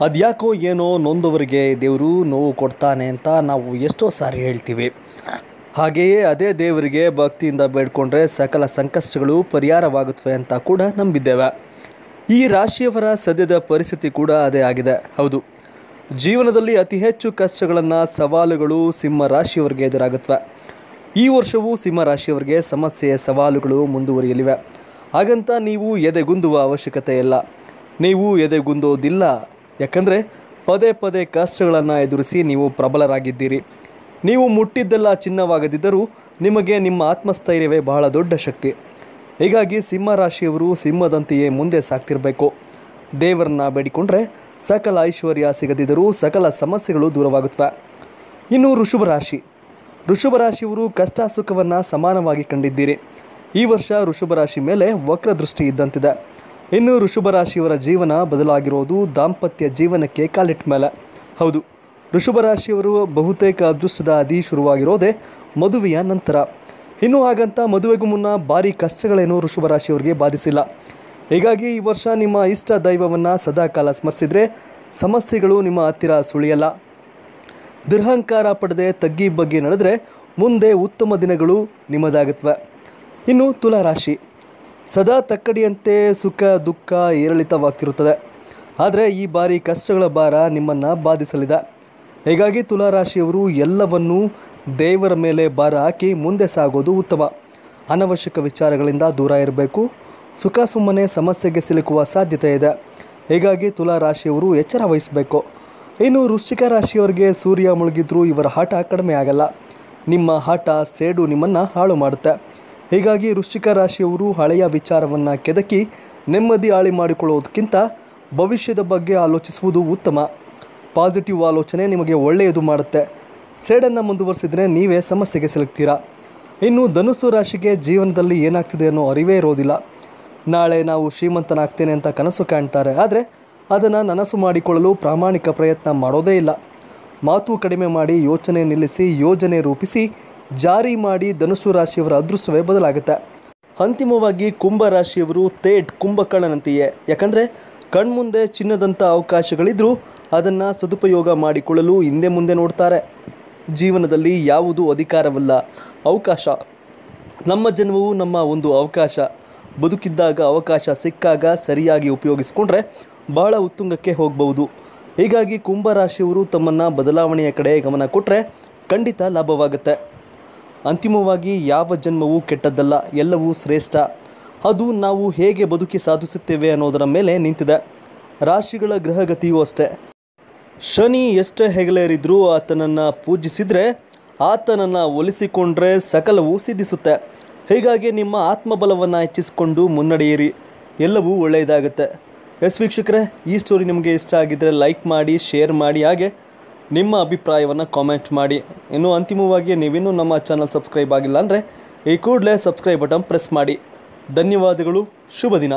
ಅದ್ಯಾಕೋ ಏನೋ ನೊಂದವರಿಗೆ ದೇವರು ನೋವು ಕೊಡ್ತಾನೆ ಅಂತ ನಾವು ಎಷ್ಟೋ ಸಾರಿ ಹೇಳ್ತೀವಿ. ಹಾಗೆಯೇ ಅದೇ ದೇವರಿಗೆ ಭಕ್ತಿಯಿಂದ ಬೇಡ್ಕೊಂಡ್ರೆ ಸಕಲ ಸಂಕಷ್ಟಗಳು ಪರಿಹಾರವಾಗುತ್ತವೆ ಅಂತ ಕೂಡ ನಂಬಿದ್ದೇವೆ. ಈ ರಾಶಿಯವರ ಸದ್ಯದ ಪರಿಸ್ಥಿತಿ ಕೂಡ ಅದೇ ಆಗಿದೆ. ಹೌದು. ಜೀವನದಲ್ಲಿ ಅತಿ ಹೆಚ್ಚು ಕಷ್ಟಗಳನ್ನು ಸವಾಲುಗಳು ಸಿಂಹ ರಾಶಿಯವರಿಗೆ ಎದುರಾಗುತ್ತವೆ. ಈ ವರ್ಷವೂ ಸಿಂಹ ರಾಶಿಯವರಿಗೆ ಸಮಸ್ಯೆ ಸವಾಲುಗಳು ಮುಂದುವರಿಯಲಿವೆ. ಹಾಗಂತ ನೀವು ಎದೆಗುಂದುವ ಅವಶ್ಯಕತೆ ಇಲ್ಲ. ನೀವು ಎದೆಗುಂದೋದಿಲ್ಲ. ಯಾಕಂದರೆ ಪದೇ ಪದೇ ಕಷ್ಟಗಳನ್ನು ಎದುರಿಸಿ ನೀವು ಪ್ರಬಲರಾಗಿದ್ದೀರಿ. ನೀವು ಮುಟ್ಟಿದ್ದೆಲ್ಲ ಚಿನ್ನವಾಗದಿದ್ದರೂ ನಿಮಗೆ ನಿಮ್ಮ ಆತ್ಮಸ್ಥೈರ್ಯವೇ ಬಹಳ ದೊಡ್ಡ ಶಕ್ತಿ. ಹೀಗಾಗಿ ಸಿಂಹ ರಾಶಿಯವರು ಸಿಂಹದಂತೆಯೇ ಮುಂದೆ ಸಾಕ್ತಿರಬೇಕು ದೇವರನ್ನ ಬೇಡಿಕೊಂಡ್ರೆ ಸಕಲ ಐಶ್ವರ್ಯ ಸಿಗದಿದ್ದರೂ ಸಕಲ ಸಮಸ್ಯೆಗಳು ದೂರವಾಗುತ್ತವೆ. ಇನ್ನು ಋಷಭ ರಾಶಿ. ಋಷಭ ರಾಶಿಯವರು ಕಷ್ಟ ಸುಖವನ್ನು ಸಮಾನವಾಗಿ ಕಂಡಿದ್ದೀರಿ. ಈ ವರ್ಷ ಋಷಭ ರಾಶಿ ಮೇಲೆ ವಕ್ರದೃಷ್ಟಿ ಇದ್ದಂತಿದೆ. ಇನ್ನು ಋಷಭ ರಾಶಿಯವರ ಜೀವನ ಬದಲಾಗಿರೋದು ದಾಂಪತ್ಯ ಜೀವನಕ್ಕೆ ಕಾಲಿಟ್ಟ ಮೇಲೆ. ಹೌದು ಋಷಭ ರಾಶಿಯವರು ಬಹುತೇಕ ಅದೃಷ್ಟದ ಅದಿ ಶುರುವಾಗಿರೋದೇ ಮದುವೆಯ ನಂತರ. ಇನ್ನು ಹಾಗಂತ ಮದುವೆಗೂ ಮುನ್ನ ಭಾರಿ ಕಷ್ಟಗಳೇನು ಋಷಭ ರಾಶಿಯವರಿಗೆ ಬಾಧಿಸಿಲ್ಲ. ಹೀಗಾಗಿ ಈ ವರ್ಷ ನಿಮ್ಮ ಇಷ್ಟ ದೈವವನ್ನು ಸದಾಕಾಲ ಸ್ಮರಿಸಿದರೆ ಸಮಸ್ಯೆಗಳು ನಿಮ್ಮ ಹತ್ತಿರ ಸುಳಿಯಲ್ಲ. ದುರಹಂಕಾರ ಪಡೆದೇ ತಗ್ಗಿ ಬಗ್ಗೆ ನಡೆದರೆ ಮುಂದೆ ಉತ್ತಮ ದಿನಗಳು ನಿಮ್ಮದಾಗುತ್ತವೆ. ಇನ್ನು ತುಲಾ ರಾಶಿ. ಸದಾ ತಕ್ಕಡಿಯಂತೆ ಸುಖ, ದುಃಖ, ಏರಿಳಿತವಾಗ್ತಿರುತ್ತದೆ. ಆದರೆ ಈ ಬಾರಿ ಕಷ್ಟಗಳ ಭಾರ ನಿಮ್ಮನ್ನು ಬಾಧಿಸಲಿದೆ. ಹೀಗಾಗಿ ತುಲಾ ರಾಶಿಯವರು ಎಲ್ಲವನ್ನೂ ದೇವರ ಮೇಲೆ ಭಾರ ಹಾಕಿ ಮುಂದೆ ಸಾಗೋದು ಉತ್ತಮ. ಅನವಶ್ಯಕ ವಿಚಾರಗಳಿಂದ ದೂರ ಇರಬೇಕು. ಸುಖ ಸುಮ್ಮನೆ ಸಮಸ್ಯೆಗೆ ಸಿಲುಕುವ ಸಾಧ್ಯತೆ ಇದೆ. ಹೀಗಾಗಿ ತುಲಾ ರಾಶಿಯವರು ಎಚ್ಚರ ವಹಿಸಬೇಕು. ಇನ್ನು ವೃಶ್ಚಿಕ ರಾಶಿಯವರಿಗೆ ಸೂರ್ಯ ಮುಳುಗಿದ್ರೂ ಇವರ ಹಠ ಕಡಿಮೆ ಆಗಲ್ಲ. ನಿಮ್ಮ ಹಠ, ಸೇಡು ನಿಮ್ಮನ್ನು ಹಾಳು ಮಾಡುತ್ತೆ. ಹೀಗಾಗಿ ವೃಶ್ಚಿಕ ರಾಶಿಯವರು ಹಳೆಯ ವಿಚಾರವನ್ನು ಕೆದಕಿ ನೆಮ್ಮದಿ ಹಾಳಿ ಮಾಡಿಕೊಳ್ಳೋದಕ್ಕಿಂತ ಭವಿಷ್ಯದ ಬಗ್ಗೆ ಆಲೋಚಿಸುವುದು ಉತ್ತಮ. ಪಾಸಿಟಿವ್ ಆಲೋಚನೆ ನಿಮಗೆ ಒಳ್ಳೆಯದು ಮಾಡುತ್ತೆ. ಸೇಡನ್ನು ಮುಂದುವರಿಸಿದರೆ ನೀವೇ ಸಮಸ್ಯೆಗೆ ಸಿಲುಕ್ತೀರಾ? ಇನ್ನು ಧನುಸು ರಾಶಿಗೆ ಜೀವನದಲ್ಲಿ ಏನಾಗ್ತಿದೆ ಅನ್ನೋ ಅರಿವೇ ಇರೋದಿಲ್ಲ. ನಾಳೆ ನಾವು ಶ್ರೀಮಂತನಾಗ್ತೇನೆ ಅಂತ ಕನಸು ಕಾಣ್ತಾರೆ. ಆದರೆ ಅದನ್ನು ನನಸು ಮಾಡಿಕೊಳ್ಳಲು ಪ್ರಾಮಾಣಿಕ ಪ್ರಯತ್ನ ಮಾಡೋದೇ ಇಲ್ಲ. ಮಾತು ಕಡಿಮೆ ಮಾಡಿ ಯೋಚನೆ ನಿಲ್ಲಿಸಿ, ಯೋಜನೆ ರೂಪಿಸಿ, ಜಾರಿ ಮಾಡಿ ಧನುಸು ರಾಶಿಯವರ ಅದೃಷ್ಟವೇ ಬದಲಾಗುತ್ತೆ. ಅಂತಿಮವಾಗಿ ಕುಂಭ ರಾಶಿಯವರು ತೇಟ್ ಕುಂಭಕರ್ಣನಂತೆಯೇ. ಯಾಕಂದರೆ, ಕಣ್ಮುಂದೆ ಚಿನ್ನದಂಥ ಅವಕಾಶಗಳಿದ್ದರೂ ಅದನ್ನು ಸದುಪಯೋಗ ಮಾಡಿಕೊಳ್ಳಲು ಹಿಂದೆ ಮುಂದೆ ನೋಡ್ತಾರೆ. ಜೀವನದಲ್ಲಿ ಯಾವುದು ಅಧಿಕಾರವಲ್ಲ, ಅವಕಾಶ. ನಮ್ಮ ಜನ್ಮವು ನಮ್ಮ ಒಂದು ಅವಕಾಶ. ಬದುಕಿದ್ದಾಗ ಅವಕಾಶ ಸಿಕ್ಕಾಗ ಸರಿಯಾಗಿ ಉಪಯೋಗಿಸ್ಕೊಂಡ್ರೆ ಬಹಳ ಉತ್ತುಂಗಕ್ಕೆ ಹೋಗಬಹುದು. ಹೀಗಾಗಿ ಕುಂಭರಾಶಿಯವರು ತಮ್ಮನ್ನು ಬದಲಾವಣೆಯ ಕಡೆ ಗಮನ ಕೊಟ್ಟರೆ ಖಂಡಿತ ಲಾಭವಾಗುತ್ತೆ. ಅಂತಿಮವಾಗಿ ಯಾವ ಜನ್ಮವೂ ಕೆಟ್ಟದ್ದಲ್ಲ, ಎಲ್ಲವೂ ಶ್ರೇಷ್ಠ. ಅದು ನಾವು ಹೇಗೆ ಬದುಕಿ ಸಾಧಿಸುತ್ತೇವೆ ಅನ್ನೋದರ ಮೇಲೆ ನಿಂತಿದೆ. ರಾಶಿಗಳ ಗ್ರಹಗತಿಯೂ ಅಷ್ಟೇ. ಶನಿ ಎಷ್ಟೇ ಹೆಗಲೇರಿದ್ರೂ ಆತನನ್ನು ಪೂಜಿಸಿದರೆ, ಆತನನ್ನು ಒಲಿಸಿಕೊಂಡ್ರೆ ಸಕಲವೂ ಸಿದ್ಧಿಸುತ್ತೆ. ಹೀಗಾಗಿ ನಿಮ್ಮ ಆತ್ಮಬಲವನ್ನು ಹೆಚ್ಚಿಸಿಕೊಂಡು ಮುನ್ನಡೆಯಿರಿ. ಎಲ್ಲವೂ ಒಳ್ಳೆಯದಾಗುತ್ತೆ. ಎಸ್ ವೀಕ್ಷಕರೇ, ಈ ಸ್ಟೋರಿ ನಿಮಗೆ ಇಷ್ಟ ಆಗಿದ್ದರೆ ಲೈಕ್ ಮಾಡಿ ಶೇರ್ ಮಾಡಿ, ಹಾಗೆ ನಿಮ್ಮ ಅಭಿಪ್ರಾಯವನ್ನು ಕಾಮೆಂಟ್ ಮಾಡಿ. ಇನ್ನು ಅಂತಿಮವಾಗಿ ನೀವಿನ್ನೂ ನಮ್ಮ ಚಾನಲ್ ಸಬ್ಸ್ಕ್ರೈಬ್ ಆಗಿಲ್ಲ ಅಂದರೆ ಈ ಕೂಡಲೇ ಸಬ್ಸ್ಕ್ರೈಬ್ ಬಟನ್ ಪ್ರೆಸ್ ಮಾಡಿ. ಧನ್ಯವಾದಗಳು, ಶುಭ ದಿನ.